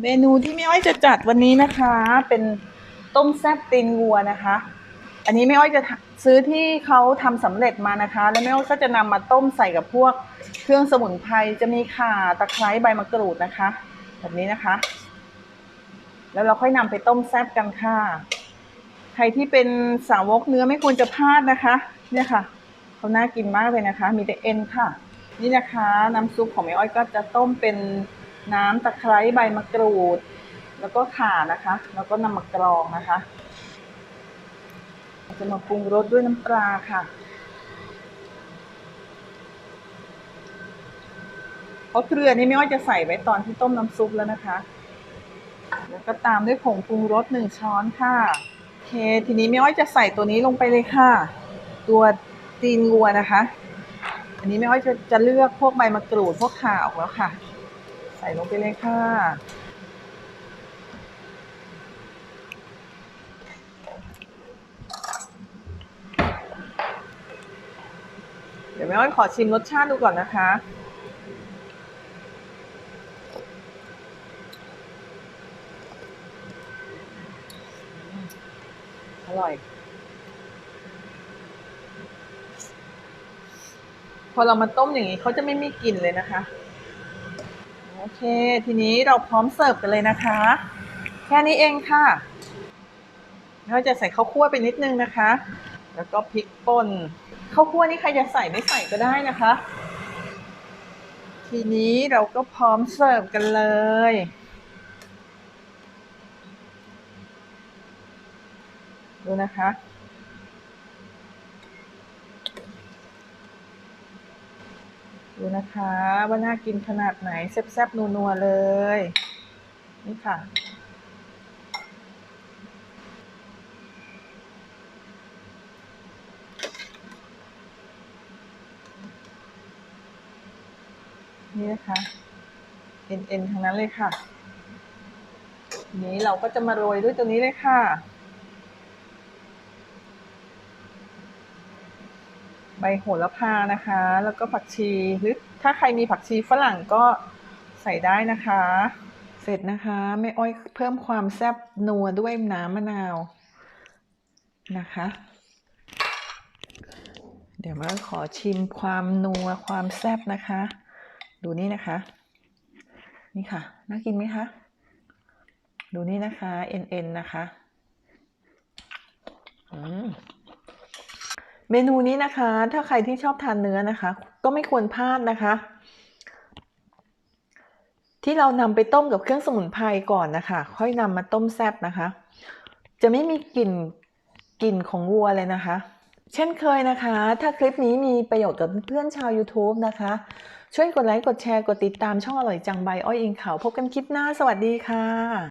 เมนูที่แม่อ้อยจะจัดวันนี้นะคะ เป็นต้มแซ่บตีนวัวนะคะ อันนี้แม่อ้อยจะซื้อที่เขาทำสำเร็จมานะคะ แล้วแม่อ้อยก็จะนำมาต้มใส่กับพวกเครื่องสมุนไพรจะมีข่าตะไคร้ใบมะกรูดนะคะ แบบนี้นะคะ แล้วเราค่อยนำไปต้มแซ่บกันค่ะใครที่เป็นสาวกเนื้อไม่ควรจะพลาดนะคะ เนี่ยค่ะเขาน่ากินมากเลยนะคะ มีแต่เอ็นค่ะ นี่นะคะ น้ำซุปของแม่อ้อยก็จะต้มเป็น น้ำตะไคร้ใบมะกรูด แล้วก็ข่านะคะ แล้วก็นำมากรองนะคะจะมาปรุงรสด้วยน้ำปลาค่ะเพราะเกลือนี่แม่อ้อยจะใส่ไว้ตอนที่ต้มน้ำซุปแล้วนะคะ แล้วก็ตามด้วยผงปรุงรสหนึ่งช้อนค่ะโอเคทีนี้แม่อ้อยจะใส่ตัวนี้ลงไปเลยค่ะ ตัวตีนงัวนะคะ อันนี้แม่อ้อยจะจะเลือกพวกใบมะกรูดพวกข่าออกแล้วค่ะ ใส่ลงไปเลยค่ะ เดี๋ยวแม่อ้อยขอชิมรสชาติดูก่อนนะคะอร่อย พอเรามาต้มอย่างนี้เขาจะไม่มีกลิ่นเลยนะคะ โอเค ทีนี้เราพร้อมเสิร์ฟกันเลยนะคะ แค่นี้เองค่ะเราจะใส่ข้าวคั่วไปนิดนึงนะคะ แล้วก็พริกป่นข้าวคั่วนี่ใครจะใส่ไม่ใส่ก็ได้นะคะ ทีนี้เราก็พร้อมเสิร์ฟกันเลย ดูนะคะ ดูนะคะ ว่าน่ากินขนาดไหนแซ่บๆนัวๆเลย นี่ค่ะ นี่นะคะเอ็นๆทั้งนั้นเลยค่ะนี้เราก็จะมาโรยด้วยตัวนี้เลยค่ะ ใบโหระพานะคะ แล้วก็ผักชีหรือถ้าใครมีผักชีฝรั่งก็ใส่ได้นะคะ เสร็จนะคะแม่อ้อยเพิ่มความแซ่บนัวด้วยน้ำมะนาวนะคะ เดี๋ยวมาขอชิมความนัวความแซ่บนะคะ ดูนี่นะคะ นี่ค่ะ น่ากินไหมคะดูนี่นะคะเอ็นเอ็นนะคะ อืม เมนูนี้นะคะ ถ้าใครที่ชอบทานเนื้อนะคะ ก็ไม่ควรพลาดนะคะ ที่เรานำไปต้มกับเครื่องสมุนไพรก่อนนะคะ ค่อยนำมาต้มแซบนะคะ จะไม่มีกลิ่นกลิ่นของวัวเลยนะคะ เช่นเคยนะคะ ถ้าคลิปนี้มีประโยชน์กับเพื่อนชาว YouTube นะคะ ช่วยกดไลค์กดแชร์กดติดตามช่องอร่อยจังใบอ้อยอิงเขาพบกันคลิปหน้าสวัสดีค่ะ